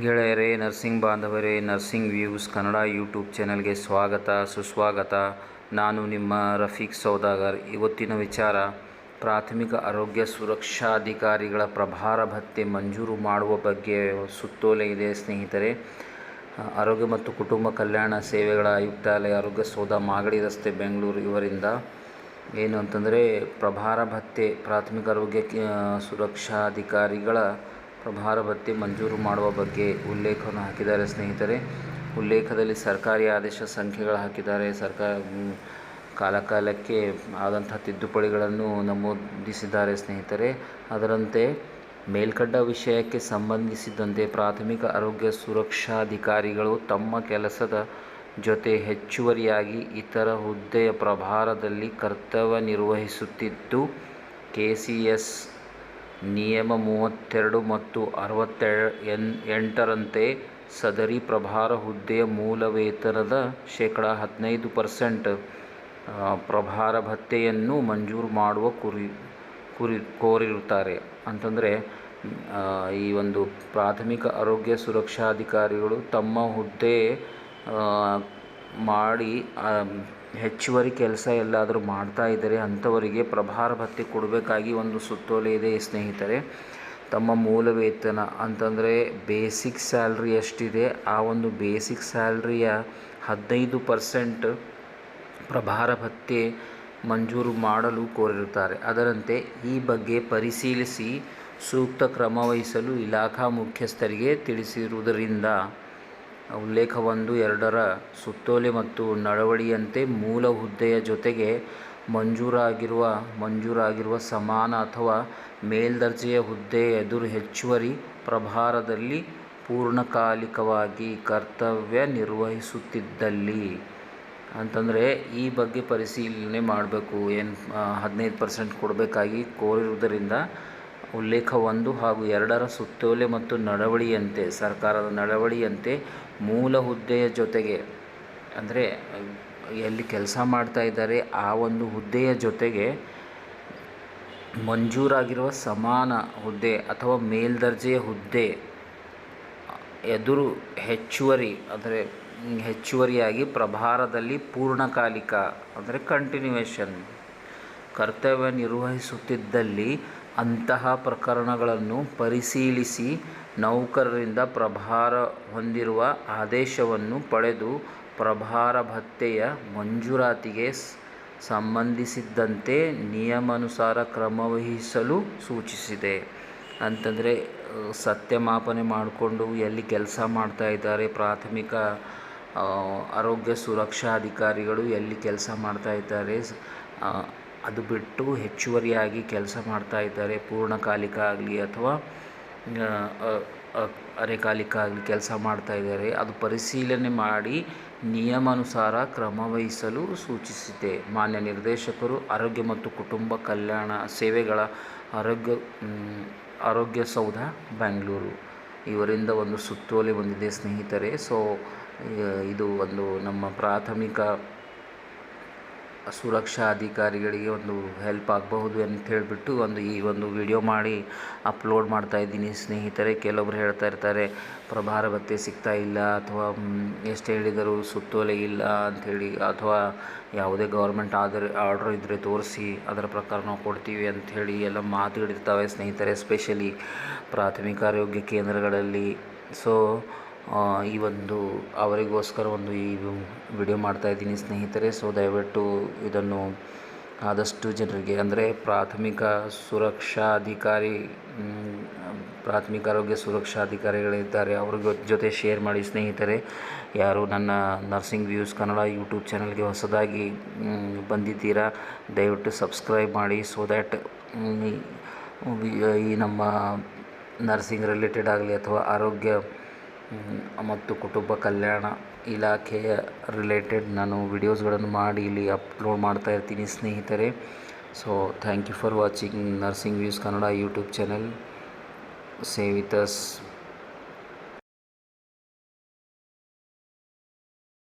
ಗೆಳೆಯರೇ, ನರ್ಸಿಂಗ್ ಬಾಂಧವರೇ, nursing views Kannada YouTube ಚಾನಲ್ಗೆ ಸ್ವಾಗತ, ಸುಸ್ವಾಗತ. ನಾನು ನಿಮ್ಮ ರಫೀಕ್ ಸೌದಾಗರ್. ಇವತ್ತಿನ ವಿಚಾರ, ಪ್ರಾಥಮಿಕ ಆರೋಗ್ಯ ಸುರಕ್ಷಾಧಿಕಾರಿಗಳ ಪ್ರಭಾರ ಭತ್ಯೆ ಮಂಜೂರು ಮಾಡುವ ಬಗ್ಗೆ ಸುತ್ತೋಲೆ ಇದೆ ಸ್ನೇಹಿತರೆ. ಆರೋಗ್ಯ ಮತ್ತು ಕುಟುಂಬ ಕಲ್ಯಾಣ ಸೇವೆಗಳ ಆಯುಕ್ತಾಲಯ ಆರೋಗ್ಯ ಸೌಧ, ಮಾಗಡಿ ರಸ್ತೆ, ಬೆಂಗಳೂರು ಇವರಿಂದ ಏನು ಅಂತಂದರೆ, ಪ್ರಭಾರ ಭತ್ತೆ, ಪ್ರಾಥಮಿಕ ಆರೋಗ್ಯ ಸುರಕ್ಷಾಧಿಕಾರಿಗಳ ಪ್ರಭಾರ ಭತ್ಯೆ ಮಂಜೂರು ಮಾಡುವ ಬಗ್ಗೆ ಉಲ್ಲೇಖವನ್ನು ಹಾಕಿದ್ದಾರೆ ಸ್ನೇಹಿತರೆ. ಉಲ್ಲೇಖದಲ್ಲಿ ಸರ್ಕಾರಿ ಆದೇಶ ಸಂಖ್ಯೆಗಳು ಹಾಕಿದ್ದಾರೆ. ಸರ್ಕಾರ ಕಾಲಕಾಲಕ್ಕೆ ಆದಂಥ ತಿದ್ದುಪಡಿಗಳನ್ನು ನಮೂದಿಸಿದ್ದಾರೆ ಸ್ನೇಹಿತರೆ. ಅದರಂತೆ ಮೇಲ್ಕಂಡ ವಿಷಯಕ್ಕೆ ಸಂಬಂಧಿಸಿದಂತೆ ಪ್ರಾಥಮಿಕ ಆರೋಗ್ಯ ಸುರಕ್ಷಾಧಿಕಾರಿಗಳು ತಮ್ಮ ಕೆಲಸದ ಜೊತೆ ಹೆಚ್ಚುವರಿಯಾಗಿ ಇತರ ಹುದ್ದೆಯ ಪ್ರಭಾರದಲ್ಲಿ ಕರ್ತವ್ಯ ನಿರ್ವಹಿಸುತ್ತಿದ್ದು ಕೆ ಸಿ ಎಸ್ ನಿಯಮ ಮೂವತ್ತೆರಡು ಮತ್ತು ಅರವತ್ತೆ ಎಂಟರಂತೆ ಸದರಿ ಪ್ರಭಾರ ಹುದ್ದೆಯ ಮೂಲ ವೇತನದ ಶೇಕಡ ಹದಿನೈದು ಪರ್ಸೆಂಟ್ ಪ್ರಭಾರ ಭತ್ಯೆಯನ್ನು ಮಂಜೂರು ಮಾಡುವ ಕುರಿ ಕುರಿ, ಕೋರಿರುತ್ತಾರೆ. ಅಂತಂದರೆ ಈ ಒಂದು ಪ್ರಾಥಮಿಕ ಆರೋಗ್ಯ ಸುರಕ್ಷಾಧಿಕಾರಿಗಳು ತಮ್ಮ ಹುದ್ದೆ ಮಾಡಿ ಹೆಚ್ಚುವರಿ ಕೆಲಸ ಎಲ್ಲಾದರೂ ಮಾಡ್ತಾ ಇದ್ದರೆ ಅಂಥವರಿಗೆ ಪ್ರಭಾರ ಭತ್ಯೆ ಕೊಡಬೇಕಾಗಿ ಒಂದು ಸುತ್ತೋಲೆ ಇದೆ ಸ್ನೇಹಿತರೆ. ತಮ್ಮ ಮೂಲ ವೇತನ ಅಂತಂದರೆ ಬೇಸಿಕ್ ಸ್ಯಾಲ್ರಿ ಎಷ್ಟಿದೆ, ಆ ಒಂದು ಬೇಸಿಕ್ ಸ್ಯಾಲ್ರಿಯ ಹದಿನೈದು ಪರ್ಸೆಂಟ್ ಪ್ರಭಾರ ಭತ್ಯೆ ಮಂಜೂರು ಮಾಡಲು ಕೋರಿರುತ್ತಾರೆ. ಅದರಂತೆ ಈ ಬಗ್ಗೆ ಪರಿಶೀಲಿಸಿ ಸೂಕ್ತ ಕ್ರಮ ವಹಿಸಲು ಇಲಾಖಾ ಮುಖ್ಯಸ್ಥರಿಗೆ ತಿಳಿಸಿರುವುದರಿಂದ ಉಲ್ಲೇಖ ಒಂದು ಎರಡರ ಸುತ್ತೋಲೆ ಮತ್ತು ನಡವಳಿಯಂತೆ ಮೂಲ ಹುದ್ದೆಯ ಜೊತೆಗೆ ಮಂಜೂರಾಗಿರುವ ಮಂಜೂರಾಗಿರುವ ಸಮಾನ ಅಥವಾ ಮೇಲ್ದರ್ಜೆಯ ಹುದ್ದೆಯ ಎದುರು ಹೆಚ್ಚುವರಿ ಪ್ರಭಾರದಲ್ಲಿ ಪೂರ್ಣಕಾಲಿಕವಾಗಿ ಕರ್ತವ್ಯ ನಿರ್ವಹಿಸುತ್ತಿದ್ದಲ್ಲಿ. ಅಂತಂದರೆ ಈ ಬಗ್ಗೆ ಪರಿಶೀಲನೆ ಮಾಡಬೇಕು. ಏನು ಹದಿನೈದು ಪರ್ಸೆಂಟ್ ಕೊಡಬೇಕಾಗಿ ಕೋರಿರುವುದರಿಂದ ಉಲ್ಲೇಖ ಒಂದು ಹಾಗೂ ಎರಡರ ಸುತ್ತೋಲೆ ಮತ್ತು ನಡವಳಿಯಂತೆ, ಸರ್ಕಾರದ ನಡವಳಿಯಂತೆ ಮೂಲ ಹುದ್ದೆಯ ಜೊತೆಗೆ, ಅಂದರೆ ಎಲ್ಲಿ ಕೆಲಸ ಮಾಡ್ತಾ ಇದ್ದಾರೆ, ಆ ಒಂದು ಹುದ್ದೆಯ ಜೊತೆಗೆ ಮಂಜೂರಾಗಿರುವ ಸಮಾನ ಹುದ್ದೆ ಅಥವಾ ಮೇಲ್ದರ್ಜೆಯ ಹುದ್ದೆ ಎದುರು ಹೆಚ್ಚುವರಿ, ಅಂದರೆ ಹೆಚ್ಚುವರಿಯಾಗಿ ಪ್ರಭಾರದಲ್ಲಿ ಪೂರ್ಣಕಾಲಿಕ, ಅಂದರೆ ಕಂಟಿನ್ಯೂಯೇಷನ್ ಕರ್ತವ್ಯ ನಿರ್ವಹಿಸುತ್ತಿದ್ದಲ್ಲಿ ಅಂತಹ ಪ್ರಕರಣಗಳನ್ನು ಪರಿಶೀಲಿಸಿ ನೌಕರರಿಂದ ಪ್ರಭಾರ ಹೊಂದಿರುವ ಆದೇಶವನ್ನು ಪಡೆದು ಪ್ರಭಾರ ಭತ್ಯೆಯ ಮಂಜೂರಾತಿಗೆ ಸಂಬಂಧಿಸಿದ್ದಂತೆ ನಿಯಮಾನುಸಾರ ಕ್ರಮವಹಿಸಲು ಸೂಚಿಸಿದೆ. ಅಂತಂದರೆ, ಸತ್ಯಮಾಪನೆ ಮಾಡಿಕೊಂಡು ಎಲ್ಲಿ ಕೆಲಸ ಮಾಡ್ತಾ ಇದ್ದಾರೆ, ಪ್ರಾಥಮಿಕ ಆರೋಗ್ಯ ಸುರಕ್ಷಾಧಿಕಾರಿಗಳು ಎಲ್ಲಿ ಕೆಲಸ ಮಾಡ್ತಾ ಇದ್ದಾರೆ ಅದು ಬಿಟ್ಟು ಹೆಚ್ಚುವರಿಯಾಗಿ ಕೆಲಸ ಮಾಡ್ತಾ ಇದ್ದಾರೆ. ಪೂರ್ಣಕಾಲಿಕ ಆಗಲಿ ಅಥವಾ ಅರೆಕಾಲಿಕ ಆಗಲಿ ಕೆಲಸ ಮಾಡ್ತಾ ಇದ್ದಾರೆ. ಅದು ಪರಿಶೀಲನೆ ಮಾಡಿ ನಿಯಮಾನುಸಾರ ಕ್ರಮವಹಿಸಲು ಸೂಚಿಸಿದೆ. ಮಾನ್ಯ ನಿರ್ದೇಶಕರು, ಆರೋಗ್ಯ ಮತ್ತು ಕುಟುಂಬ ಕಲ್ಯಾಣ ಸೇವೆಗಳ ಆರೋಗ್ಯ ಆರೋಗ್ಯ ಸೌಧ, ಬೆಂಗಳೂರು. ಇವರಿಂದ ಒಂದು ಸುತ್ತೋಲೆ ಬಂದಿದೆ ಸ್ನೇಹಿತರೆ. ಸೊ ಇದು ಒಂದು ನಮ್ಮ ಪ್ರಾಥಮಿಕ ಸುರಕ್ಷಾ ಅಧಿಕಾರಿಗಳಿಗೆ ಒಂದು ಹೆಲ್ಪ್ ಆಗಬಹುದು ಅಂತ ಹೇಳಿಬಿಟ್ಟು ಒಂದು ಈ ಒಂದು ವಿಡಿಯೋ ಮಾಡಿ ಅಪ್ಲೋಡ್ ಮಾಡ್ತಾ ಇದ್ದೀನಿ. ಸ್ನೇಹಿತರೆ ಕೆಲವೊಬ್ರು ಹೇಳ್ತಾ ಇರ್ತಾರೆ, ಪ್ರಭಾರ ಭತ್ತೆ ಸಿಗ್ತಾ ಇಲ್ಲ ಅಥವಾ ಎಷ್ಟು ಹೇಳಿದರೂ ಸುತ್ತೋಲೆ ಇಲ್ಲ ಅಂಥೇಳಿ ಅಥವಾ ಯಾವುದೇ ಗೌರ್ಮೆಂಟ್ ಆದರೆ ಆರ್ಡ್ರ್ ಇದ್ದರೆ ತೋರಿಸಿ, ಅದರ ಪ್ರಕಾರ ನಾವು ಕೊಡ್ತೀವಿ ಅಂಥೇಳಿ ಎಲ್ಲ ಮಾತುಗಳಿರ್ತವೆ ಸ್ನೇಹಿತರೆ ಎಸ್ಪೆಷಲಿ ಪ್ರಾಥಮಿಕ ಆರೋಗ್ಯ ಕೇಂದ್ರಗಳಲ್ಲಿ. ಸೊ ಈ ಒಂದು, ಅವರಿಗೋಸ್ಕರ ಒಂದು ಈ ವಿಡಿಯೋ ಮಾಡ್ತಾಯಿದ್ದೀನಿ ಸ್ನೇಹಿತರೆ. ಸೊ ದಯವಿಟ್ಟು ಇದನ್ನು ಆದಷ್ಟು ಜನರಿಗೆ, ಅಂದರೆ ಪ್ರಾಥಮಿಕ ಸುರಕ್ಷಾ ಅಧಿಕಾರಿ ಪ್ರಾಥಮಿಕ ಆರೋಗ್ಯ ಸುರಕ್ಷಾ ಅಧಿಕಾರಿಗಳಿದ್ದಾರೆ ಅವ್ರ ಜೊತೆ ಶೇರ್ ಮಾಡಿ ಸ್ನೇಹಿತರೆ. ಯಾರು ನನ್ನ ನರ್ಸಿಂಗ್ ವ್ಯೂಸ್ ಕನ್ನಡ ಯೂಟ್ಯೂಬ್ ಚಾನಲ್ಗೆ ಹೊಸದಾಗಿ ಬಂದಿದ್ದೀರಾ, ದಯವಿಟ್ಟು ಸಬ್ಸ್ಕ್ರೈಬ್ ಮಾಡಿ. ಸೊ ದ್ಯಾಟ್ ಈ ನಮ್ಮ ನರ್ಸಿಂಗ್ ರಿಲೇಟೆಡ್ ಆಗಲಿ ಅಥವಾ ಆರೋಗ್ಯ ಮತ್ತು ಕುಟುಂಬ ಕಲ್ಯಾಣ ಇಲಾಖೆಯ ರಿಲೇಟೆಡ್ ನಾನು ವಿಡಿಯೋಸ್ಗಳನ್ನು ಮಾಡಿ ಇಲ್ಲಿ ಅಪ್ಲೋಡ್ ಮಾಡ್ತಾ ಇರ್ತೀನಿ ಸ್ನೇಹಿತರೆ. So thank you for watching nursing views Kannada YouTube channel save with us